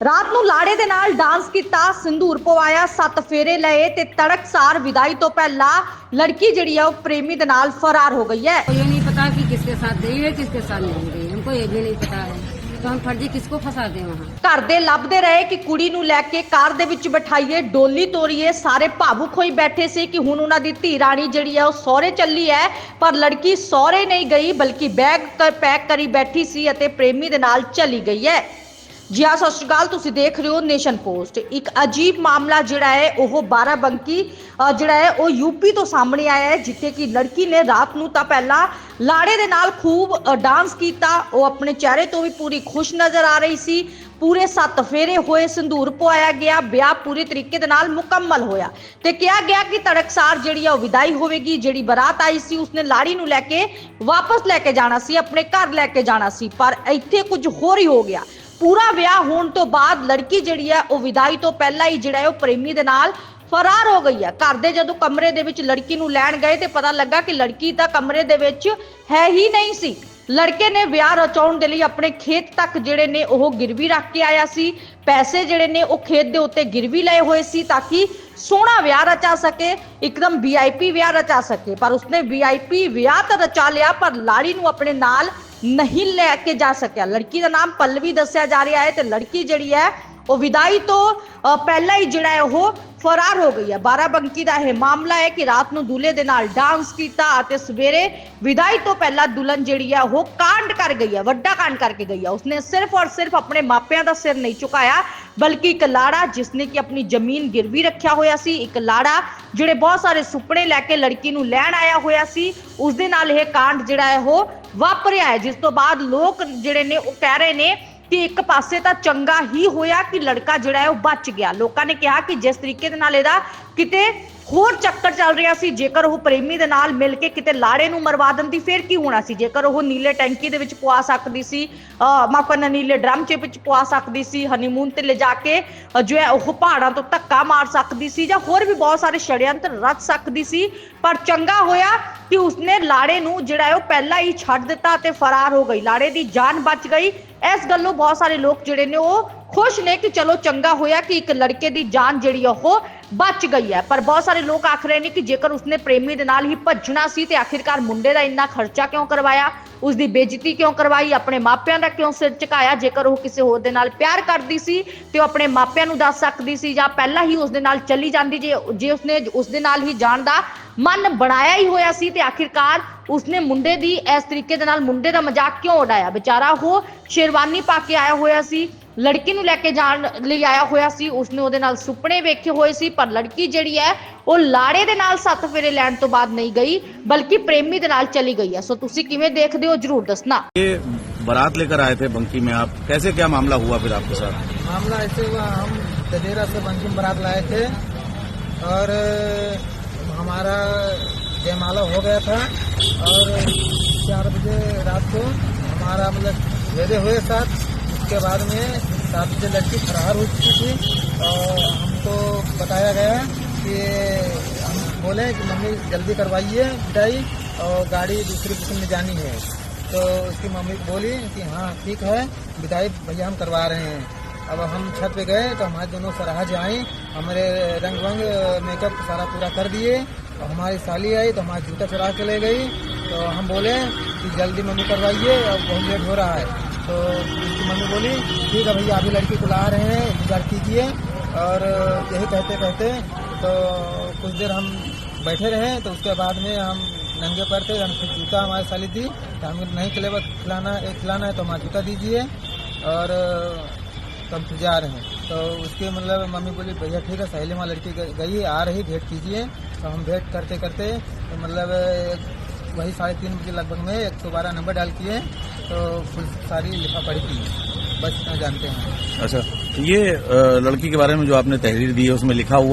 ਰਾਤ ਨੂੰ ਲਾੜੇ ਦੇ ਨਾਲ ਡਾਂਸ ਕੀਤਾ ਸਿੰਦੂਰ ਪਵਾਇਆ ਸੱਤ ਫੇਰੇ ਲਏ ਤੇ ਤੜਕਸਾਰ ਵਿਦਾਈ ਤੋਂ ਪਹਿਲਾਂ ਲੜਕੀ ਜਿਹੜੀ ਆ ਉਹ ਪ੍ਰੇਮੀ ਦੇ ਨਾਲ ਫਰਾਰ ਹੋ ਗਈ ਹੈ ये नहीं पता कि किसके साथ गई है किसके साथ नहीं गई हमको ये भी नहीं पता है तो हम फर्जी किसको फंसा दें वहाँ ਘਰ ਦੇ ਲੱਭਦੇ ਰਹੇ ਕਿ ਕੁੜੀ ਨੂੰ ਲੈ ਕੇ ਕਾਰ ਦੇ ਵਿੱਚ ਬਿਠਾਈਏ ਡੋਲੀ ਤੋਰੀਏ ਸਾਰੇ ਭਾਵੁਕ ਹੋਈ ਬੈਠੇ ਸੀ ਕਿ ਹੁਣ ਉਹਨਾਂ ਦੀ ਧੀ ਰਾਣੀ ਜਿਹੜੀ ਹੈ ਉਹ ਸਹੁਰੇ ਚੱਲੀ ਹੈ ਪਰ ਲੜਕੀ ਸਹੁਰੇ ਨਹੀਂ ਗਈ ਬਲਕਿ ਬੈਗ ਕ- ਪੈਕ ਕਰੀ ਬੈਠੀ ਸੀ ਅਤੇ ਪ੍ਰੇਮੀ ਦੇ ਨਾਲ ਚਲੀ ਗਈ ਹੈ ਜੀ ਹਾਂ ਸਤਿ ਸ਼੍ਰੀ ਅਕਾਲ ਤੁਸੀਂ ਦੇਖ ਰਹੇ ਹੋ ਨੇਸ਼ਨ ਪੋਸਟ। ਇੱਕ ਅਜੀਬ ਮਾਮਲਾ ਜਿਹੜਾ ਹੈ ਉਹ ਬਾਰਾਬੰਕੀ ਅ, ਜਿਹੜਾ ਹੈ ਉਹ ਯੂਪੀ ਤੋਂ ਸਾਹਮਣੇ ਆਇਆ ਹੈ ਜਿੱਥੇ ਕਿ ਲੜਕੀ ਨੇ ਰਾਤ ਨੂੰ ਤਾਂ ਪਹਿਲਾਂ ਲਾੜੇ ਦੇ ਨਾਲ ਖੂਬ ਡਾਂਸ ਕੀਤਾ। ਉਹ ਆਪਣੇ ਚਿਹਰੇ ਤੋਂ ਵੀ ਪੂਰੀ ਖੁਸ਼ ਨਜ਼ਰ ਆ ਰਹੀ ਸੀ। ਪੂਰੇ ਸੱਤ ਫੇਰੇ ਹੋਏ ਸੰਧੂਰ ਪਵਾਇਆ ਗਿਆ। ਵਿਆਹ ਪੂਰੇ ਤਰੀਕੇ ਦੇ ਨਾਲ ਮੁਕੰਮਲ ਹੋਇਆ। ਤੇ ਕਿਹਾ ਗਿਆ ਕਿ ਤੜਕਸਾਰ ਜਿਹੜੀ ਆ ਉਹ ਵਿਦਾਈ ਹੋਵੇਗੀ। ਜਿਹੜੀ ਬਰਾਤ ਆਈ ਸੀ ਉਸਨੇ ਲਾੜੀ ਨੂੰ ਲੈ ਕੇ ਵਾਪਸ ਲੈ ਕੇ ਜਾਣਾ ਸੀ ਆਪਣੇ ਘਰ ਲੈ ਕੇ ਜਾਣਾ ਸੀ। ਪਰ ਇੱਥੇ ਕੁਝ ਹੋਰ ਹੀ ਹੋ ਗਿਆ। ਪੂਰਾ ਵਿਆਹ ਹੋਣ ਤੋਂ ਬਾਅਦ ਲੜਕੀ ਜਿਹੜੀ ਹੈ ਉਹ ਵਿਦਾਈ ਤੋਂ ਪਹਿਲਾਂ ਹੀ ਜਿਹੜਾ ਹੈ ਉਹ ਪ੍ਰੇਮੀ ਦੇ ਨਾਲ ਫਰਾਰ ਹੋ ਗਈ ਹੈ ਘਰ ਦੇ ਜਦੋਂ ਕਮਰੇ ਦੇ ਵਿੱਚ ਲੜਕੀ ਨੂੰ ਲੈਣ ਗਏ ਤੇ ਪਤਾ ਲੱਗਾ ਕਿ ਲੜਕੀ ਤਾਂ ਕਮਰੇ ਦੇ ਵਿੱਚ ਹੈ ਹੀ ਨਹੀਂ ਸੀ। ਲੜਕੇ ਨੇ ਵਿਆਹ ਰਚਾਉਣ ਦੇ ਲਈ ਆਪਣੇ ਖੇਤ ਤੱਕ ਜਿਹੜੇ ਨੇ ਉਹ ਗਿਰਵੀ ਰੱਖ ਕੇ ਆਇਆ ਸੀ। ਪੈਸੇ ਜਿਹੜੇ ਨੇ ਉਹ ਖੇਤ ਦੇ ਉੱਤੇ ਗਿਰਵੀ ਲਏ ਹੋਏ ਸੀ ਤਾਂ ਕਿ ਸੋਹਣਾ ਵਿਆਹ ਰਚਾ ਸਕੇ, ਇੱਕਦਮ ਵੀਆਈਪੀ ਵਿਆਹ ਰਚਾ ਸਕੇ, ਪਰ ਉਸਨੇ ਵੀਆਈਪੀ ਵਿਆਹ ਤਾਂ ਰਚਾ ਲਿਆ, ਪਰ ਲਾੜੀ ਨੂੰ ਆਪਣੇ ਨਾਲ ਨਹੀਂ ਲੈ ਕੇ ਜਾ ਸਕਿਆ। ਲੜਕੀ ਦਾ ਨਾਮ ਪੱਲਵੀ ਦੱਸਿਆ ਜਾ ਰਿਹਾ ਹੈ ਤੇ ਲੜਕੀ ਜਿਹੜੀ ਹੈ, ਉਹ ਵਿਦਾਈ ਤੋਂ ਪਹਿਲਾਂ ਹੀ ਜਿਹੜਾ ਹੈ, ਉਹ ਫਰਾਰ ਹੋ ਗਈ ਹੈ। ਬਾਰਾਬੰਕੀ ਦਾ ਇਹ ਮਾਮਲਾ ਹੈ ਕਿ ਰਾਤ ਨੂੰ ਦੂਲੇ ਦੇ ਨਾਲ ਡਾਂਸ ਕੀਤਾ ਅਤੇ ਸਵੇਰੇ ਵਿਦਾਈ ਤੋਂ ਪਹਿਲਾਂ ਦੁਲਹਨ ਜਿਹੜੀ ਹੈ, ਉਹ ਕਾਂਡ ਕਰ ਗਈ ਹੈ, ਵੱਡਾ ਕਾਂਡ ਕਰਕੇ ਗਈ ਹੈ। ਉਸਨੇ ਸਿਰਫ ਔਰ ਸਿਰਫ ਆਪਣੇ ਮਾਪਿਆਂ ਦਾ ਸਿਰ ਨਹੀਂ ਝੁਕਾਇਆ ਬਲਕਿ ਇੱਕ ਲਾੜਾ ਜਿਸਨੇ ਕਿ ਆਪਣੀ ਜ਼ਮੀਨ ਗਿਰਵੀ ਰੱਖਿਆ ਹੋਇਆ ਸੀ, ਇੱਕ ਲਾੜਾ ਜਿਹੜੇ ਬਹੁਤ ਸਾਰੇ ਸੁਪਨੇ ਲੈ ਕੇ ਲੜਕੀ ਨੂੰ ਲੈਣ ਆਇਆ ਹੋਇਆ ਸੀ ਉਸ ਦੇ ਨਾਲ ਇਹ ਕਾਂਡ ਜਿਹੜਾ ਹੈ ਉਹ ਵਾਪਰਿਆ ਹੈ, ਜਿਸ ਤੋਂ ਬਾਅਦ ਲੋਕ ਜਿਹੜੇ ਨੇ ਉਹ ਕਹਿ ਰਹੇ ਨੇ ਕਿ ਇੱਕ ਪਾਸੇ ਤਾਂ ਚੰਗਾ ਹੀ ਹੋਇਆ ਕਿ ਲੜਕਾ ਜਿਹੜਾ ਹੈ ਉਹ ਬਚ ਗਿਆ। ਲੋਕਾਂ ਨੇ ਕਿਹਾ ਕਿ ਜਿਸ ਤਰੀਕੇ ਦੇ ਨਾਲ ਇਹਦਾ ਕਿਤੇ ਹੋਰ ਚੱਕਰ ਚੱਲ ਰਿਹਾ ਸੀ। ਜੇਕਰ ਉਹ ਪ੍ਰੇਮੀ ਦੇ ਨਾਲ ਮਿਲ ਕੇ ਕਿਤੇ ਲਾੜੇ ਨੂੰ ਮਰਵਾ ਦਿੰਦੀ, ਫਿਰ ਕੀ ਹੋਣਾ ਸੀ? ਜੇਕਰ ਉਹ ਨੀਲੇ ਟੈਂਕੀ ਦੇ ਵਿੱਚ ਪਵਾ ਸਕਦੀ ਸੀ ਮਾਫ ਕਰਨਾ ਨੀਲੇ ਡਰਮ ਚ ਵਿੱਚ ਪਵਾ ਸਕਦੀ ਸੀ ਹਨੀਮੂਨ ਤੇ ਲਿਜਾ ਕੇ ਜੋ ਹੈ ਉਹ ਪਹਾੜਾਂ ਤੋਂ ਧੱਕਾ ਮਾਰ ਸਕਦੀ ਸੀ ਜਾਂ ਹੋਰ ਵੀ ਬਹੁਤ ਸਾਰੇ ਛੜਯੰਤਰ ਰਚ ਸਕਦੀ ਸੀ। ਪਰ ਚੰਗਾ ਹੋਇਆ ਕਿ ਉਸਨੇ ਲਾੜੇ ਨੂੰ ਜਿਹੜਾ ਹੈ ਉਹ ਪਹਿਲਾਂ ਹੀ ਛੱਡ ਦਿੱਤਾ ਤੇ ਫਰਾਰ ਹੋ ਗਈ। ਲਾੜੇ ਦੀ ਜਾਨ ਬਚ ਗਈ। ਇਸ ਗੱਲੋਂ ਬਹੁਤ ਸਾਰੇ ਲੋਕ ਜਿਹੜੇ ਨੇ ਉਹ ਖੁਸ਼ ਨੇ ਕਿ ਚਲੋ ਚੰਗਾ ਹੋਇਆ ਕਿ ਇੱਕ ਲੜਕੇ ਦੀ ਜਾਨ ਜਿਹੜੀ ਆ ਉਹ ਬਚ ਗਈ ਹੈ। ਪਰ ਬਹੁਤ ਸਾਰੇ ਲੋਕ ਆਖ ਰਹੇ ਨੇ ਕਿ ਜੇਕਰ ਉਸਨੇ ਪ੍ਰੇਮੀ ਦੇ ਨਾਲ ਹੀ ਭੱਜਣਾ ਸੀ ਤੇ ਆਖਿਰਕਾਰ ਮੁੰਡੇ ਦਾ ਇੰਨਾ ਖਰਚਾ ਕਿਉਂ ਕਰਵਾਇਆ? ਉਸ ਦੀ ਬੇਇੱਜ਼ਤੀ ਕਿਉਂ ਕਰਵਾਈ? ਆਪਣੇ ਮਾਪਿਆਂ ਦਾ ਕਿਉਂ ਸਿਰ ਝੁਕਾਇਆ? ਜੇਕਰ ਉਹ ਕਿਸੇ ਹੋਰ ਦੇ ਨਾਲ ਪਿਆਰ ਕਰਦੀ ਸੀ ਤੇ ਉਹ ਆਪਣੇ ਮਾਪਿਆਂ ਨੂੰ ਦੱਸ ਸਕਦੀ ਸੀ ਜਾਂ ਪਹਿਲਾਂ ਹੀ ਉਸ ਦੇ ਨਾਲ ਚੱਲੀ ਜਾਂਦੀ ਜੇ ਜੇ ਉਸਨੇ ਉਸ ਦੇ ਨਾਲ ਹੀ ਜਾਣ ਦਾ ਮਨ ਬਣਾਇਆ ਹੀ ਹੋਇਆ ਸੀ ਤੇ ਆਖਿਰਕਾਰ ਉਸਨੇ ਮੁੰਡੇ ਦੀ, ਇਸ ਤਰੀਕੇ ਦੇ ਨਾਲ ਮੁੰਡੇ ਦਾ ਮਜ਼ਾਕ ਕਿਉਂ ਉਡਾਇਆ? ਵਿਚਾਰਾ ਉਹ ਸ਼ੇਰਵਾਨੀ ਪਾ ਕੇ ਆਇਆ ਹੋਇਆ ਸੀ। ਲੜਕੀ ਨੂੰ ਲੈ ਕੇ ਜਾਣ ਲਈ ਆਇਆ ਹੋਇਆ ਸੀ ਉਸਨੇ ਉਹਦੇ ਨਾਲ ਸੁਪਨੇ ਵੇਖੇ ਹੋਏ ਸੀ ਪਰ ਲੜਕੀ ਜਿਹੜੀ ਹੈ ਉਹ ਲਾੜੇ ਦੇ ਨਾਲ ਸੱਤ ਫੇਰੇ ਲੈਣ ਤੋਂ ਬਾਅਦ ਨਹੀਂ ਗਈ ਬਲਕਿ ਪ੍ਰੇਮੀ ਦੇ ਨਾਲ ਚਲੀ ਗਈ ਹੈ ਸੋ ਤੁਸੀਂ ਕਿਵੇਂ ਦੇਖਦੇ ਹੋ ਜਰੂਰ ਦੱਸਣਾ ये बारात लेकर आए थे बंकी में आप कैसे क्या मामला हुआ फिर आपके साथ मामला ऐसे हुआ हम ददेरा से बंकिम बारात लाए थे और हमारा जयमाला हो गया था और चार बजे रात को हमारा मतलब भेजे हुए साथ उसके बाद में सात बजे लड़की फरार हो चुकी थी और हमको बताया गया कि हम बोले कि मम्मी जल्दी करवाइए विदाई और गाड़ी दूसरी किस्म में जानी है। तो उसकी मम्मी बोली कि हाँ ठीक है विदाई भैया हम करवा रहे हैं। अब हम छत पे गए तो हमारे दोनों सराहज आई हमारे रंग वंग मेकअप सारा पूरा कर दिए। और हमारी साली आई तो हमारा जूता चुरा के ले गई। तो हम बोले कि जल्दी मम्मी करवाइए, अब बहुत लेट हो रहा है। तो उसकी मम्मी बोली, ठीक है भैया, अभी लड़की को ला रहे हैं, इंतज़ार कीजिए। और यही कहते कहते तो कुछ देर हम बैठे रहे तो उसके बाद में हम नंगे पर थे हम फिर जूता हमारी साली दी तो हमें नहीं खिले खिलाना एक खिलाना है तो हमारा जूता दीजिए। और तो हम फिर जा रहे हैं। तो उसके मतलब मम्मी बोली, भैया, ठीक है, सहेली वहाँ लड़की गई आ रही भेंट कीजिए। तो हम भेंट करते करते तो मतलब वही साढ़े तीन बजे लगभग में एक सौ बारह नंबर डाल किए। तो पुलिस सारी लिखा पढ़ी की बस इतना जानते हैं अच्छा ये अ, लड़की के बारे में जो आपने तहरीर दी है उसमें लिखा हुआ